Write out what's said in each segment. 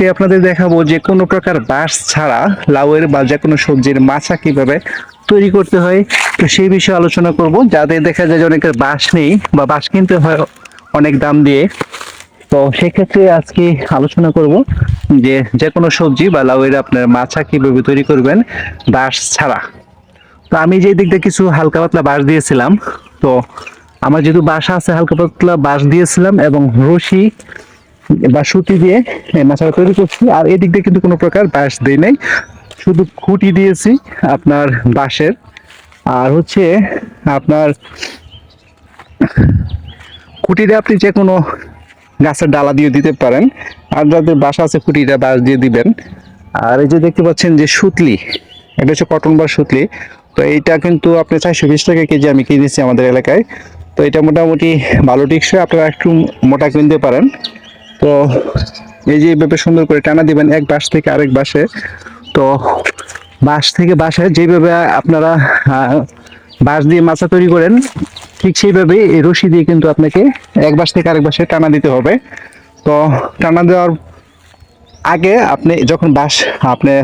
আজকে আপনাদের দেখাবো যে কোনো প্রকার বাঁশ ছাড়া লাউয়ের বা যে কোনো সবজির মাছা কীভাবে তৈরি করতে হয়। তো সেই বিষয়ে আলোচনা করব। যাদের দেখা যায় যে অনেকের বাঁশ নেই বা বাঁশ কিনতে হয় অনেক দাম দিয়ে। তো সেক্ষেত্রে আজকে আলোচনা করব যে যে কোনো সবজি বা লাউয়ের আপনার মাছা কীভাবে তৈরি করবেন বাঁশ ছাড়া। তো আমি যে দিক দিয়ে কিছু হালকা পাতলা বাঁশ দিয়েছিলাম, তো আমার যেহেতু বাসা আছে হালকা পাতলা বাঁশ দিয়েছিলাম এবং রশি বা সুতি দিয়ে মাছটা তৈরি করছি। আর এদিক দিয়ে কিন্তু কোনো প্রকার বাঁশ দিই নাই। শুধু খুঁটি দিয়েছি আপনার বাঁশের। আর হচ্ছে আপনার খুঁটিটা আপনি যে কোনো গাছের ডালা দিয়ে দিতে পারেন। আর যাদের বাসা আছে খুঁটিটা বাঁশ দিয়ে দিবেন। আর এই যে দেখতে পাচ্ছেন যে সুতলি, এটা হচ্ছে কটন বা সুতলি। তো এইটা কিন্তু আপনি চারশো বিশ টাকা কেজি আমি কিনেছি আমাদের এলাকায়। তো এটা মোটামুটি ভালো টিকসই। আপনারা একটু মোটা কিনতে পারেন। তো এই যে এইভাবে সুন্দর করে টানা দিবেন এক বাস থেকে আরেক বাসে, তো বাঁশ থেকে বাঁশে যেভাবে আপনারা বাঁশ দিয়ে মাছা তৈরি করেন, ঠিক সেইভাবে এই রশি দিয়ে কিন্তু আপনাকে এক বাস থেকে আরেক বাসে টানা দিতে হবে। তো টানা দেওয়ার আগে আপনি যখন বাঁশ আপনি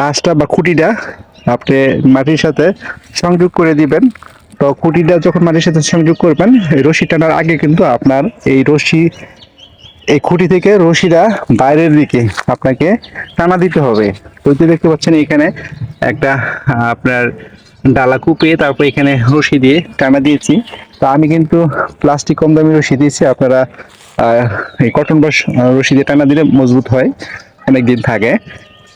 বাঁশটা বা খুঁটিটা আপনি মাটির সাথে সংযোগ করে দিবেন তো খুঁটিটা যখন মাটির সাথে সংযোগ করবেন, রশি টানার আগে কিন্তু আপনার এই রশি, এই খুঁটি থেকে রশিটা বাইরের দিকে আপনাকে টানা দিতে হবে। তো যে দেখতে পাচ্ছেন এখানে একটা আপনার ডালা কুপিয়ে তারপর এখানে রশি দিয়ে টানা দিয়েছি। তো আমি কিন্তু প্লাস্টিক কম দামি রশি দিয়েছি, আপনারা এই কটন বাস রশি দিয়ে টানা দিলে মজবুত হয় অনেক দিন থাকে।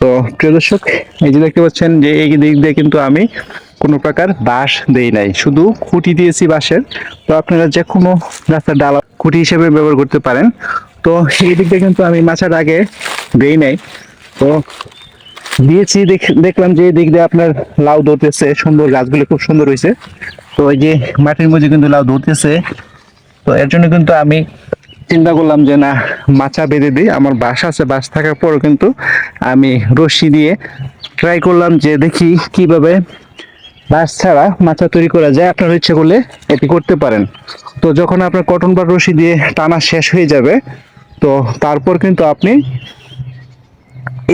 তো প্রিয় দর্শক, এই যে দেখতে পাচ্ছেন যে এই দিক দিয়ে কিন্তু আমি কোনো প্রকার বাঁশ দেই নাই, শুধু খুঁটি দিয়েছি বাঁশের। তো আপনারা যে কোনো গাছের ডালা খুঁটি হিসেবে ব্যবহার করতে পারেন। তো সেই দিক দিয়ে কিন্তু আমি মাছের আগে দেই নাই। তো দিয়েছি দেখলাম যে দিক দিয়ে আপনার লাউ ধরতেছে, সুন্দর গাছগুলো খুব সুন্দর হয়েছে তো এই যে মাটির মধ্যে কিন্তু লাউ ধরতেছে। তো এর জন্য কিন্তু আমি চিন্তা করলাম যে না, মাছা বেঁধে দিই। আমার বাস আছে বাস থাকার পরও কিন্তু আমি রশি দিয়ে ট্রাই করলাম যে দেখি কীভাবে বাস ছাড়া মাচা তৈরি করা যায়। আপনার ইচ্ছে করলে এটি করতে পারেন। তো যখন আপনার কটন বা রশি দিয়ে টানা শেষ হয়ে যাবে, তো তারপর কিন্তু আপনি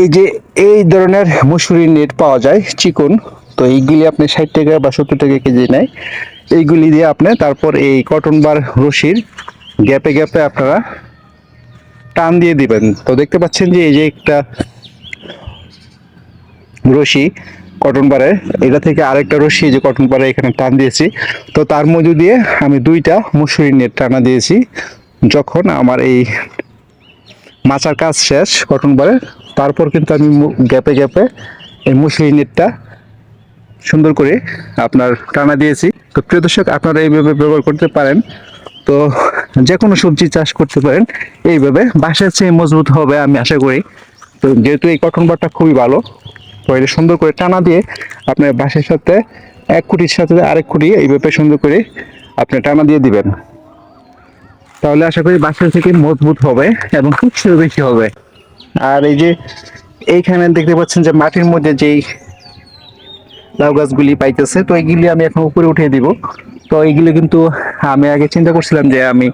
এই যে এই ধরনের মুসুরি নেট পাওয়া যায়, চিকন, তো এইগুলি আপনি ষাট টাকা বা সত্তর টাকা কেজি নেয়। এইগুলি দিয়ে আপনি তারপর এই কটন বার রশির গ্যাপে গ্যাপে আপনারা টান দিয়ে দিবেন। তো দেখতে পাচ্ছেন যে এই যে একটা রশি কটন বারে এটা থেকে আরেকটা রশি যে কটন বারে এখানে টান দিয়েছি। তো তার মধ্যে দিয়ে আমি দুইটা মুসুরি নেট টানা দিয়েছি। যখন আমার এই মাচার কাজ শেষ কটন বারে তারপর কিন্তু আমি গ্যাপে গ্যাপে এই মুসলি নেটটা সুন্দর করে আপনার টানা দিয়েছি। তো প্রিয় দর্শক, আপনারা এইভাবে ব্যবহার করতে পারেন। তো যে কোনো সবজি চাষ করতে পারেন। এইভাবে বাসার চেয়ে মজবুত হবে আমি আশা করি। তো যেহেতু এই কটন বারটা খুবই ভালো এটা সুন্দর করে টানা দিয়ে আপনার বাঁশের সাথে এক কুটির সাথে আরেক কুটি এইভাবে সুন্দর করে আপনি টানা দিয়ে দিবেন। তাহলে আশা করি বাসার থেকে মজবুত হবে এবং খুব বেশি হবে। আর এই যে এইখানে দেখতে পাচ্ছেন যে মাটির মধ্যে যেই লাউ গাছগুলি পাইতেছে, তো এইগুলি আমি এখন উপরে উঠিয়ে দিব। তো এইগুলি কিন্তু আমি আগে চিন্তা করছিলাম যে আমি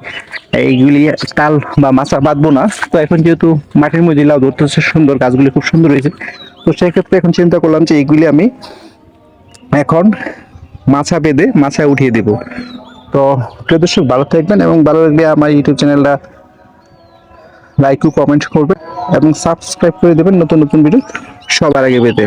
এইগুলি তাল বা মাছা বাঁধবো না। তো এখন যেহেতু মাটির মধ্যে লাউ ধরতেছে, সুন্দর গাছগুলি খুব সুন্দর হয়েছে। তো সেক্ষেত্রে এখন চিন্তা করলাম যে এইগুলি আমি এখন মাছা বেঁধে, মাছায় উঠিয়ে দেব। তো প্রিয় দর্শক, ভালো থাকবেন এবং ভালো লাগলে আমার ইউটিউব চ্যানেলটা লাইক ও কমেন্ট করবেন এবং সাবস্ক্রাইব করে দেবেন নতুন নতুন ভিডিও সবার আগে পেতে।